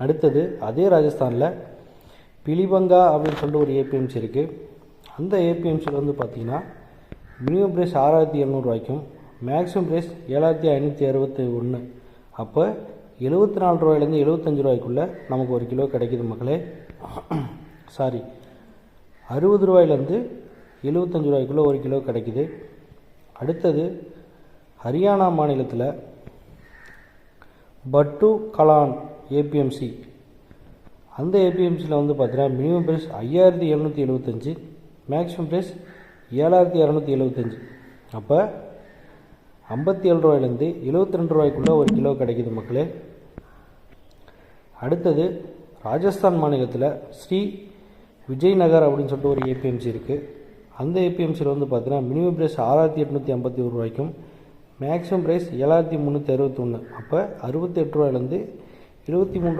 அடுத்தது அதே ராஜஸ்தானில் பிலிபங்கா அப்படின்னு சொல்லிட்டு ஒரு ஏபிஎம்சி இருக்குது அந்த ஏபிஎம்சியில் வந்து பார்த்தீங்கன்னா மினிமம் ப்ரைஸ் ஆறாயிரத்தி எழுநூறுவாய்க்கும் மேக்ஸிமம் ப்ரைஸ் ஏழாயிரத்தி ஐநூற்றி அறுபத்தி ஒன்று அப்போ எழுபத்தி நாலு ரூபாயிலேருந்து எழுபத்தஞ்சு ரூபாய்க்குள்ளே நமக்கு ஒரு கிலோ கிடைக்குது மக்களே. சாரி அறுபது ரூபாயிலேருந்து எழுபத்தஞ்சு ரூபாய்க்குள்ளே ஒரு கிலோ கிடைக்குது. அடுத்தது ஹரியானா மாநிலத்தில் பட்டு கலான் ஏபிஎம்சி அந்த ஏபிஎம்சியில் வந்து பார்த்தீங்கன்னா மினிமம் ப்ரைஸ் ஐயாயிரத்தி எழுநூற்றி எழுபத்தஞ்சு மேக்ஸிமம் ப்ரைஸ் ஏழாயிரத்தி இரநூத்தி எழுபத்தஞ்சு அப்போ ஐம்பத்தி ஏழு ரூபாயிலேருந்து எழுபத்தி ரெண்டு ரூபாய்க்குள்ளே ஒரு கிலோ கிடைக்குது மக்களே. அடுத்தது ராஜஸ்தான் மாநிலத்தில் ஸ்ரீ விஜய்நகர் அப்படின்னு சொல்லிட்டு ஒரு ஏபிஎம்சி இருக்குது அந்த ஏபிஎம்சியில் வந்து பார்த்தீங்கன்னா மினிமம் ப்ரைஸ் ஆறாயிரத்தி எட்நூற்றி ஐம்பத்தி ஒரு ரூபாய்க்கும் மேக்ஸிமம் ப்ரைஸ் ஏழாயிரத்தி முந்நூற்றி அறுபத்தொன்று அப்போ அறுபத்தெட்டு ரூபாயிலேருந்து El último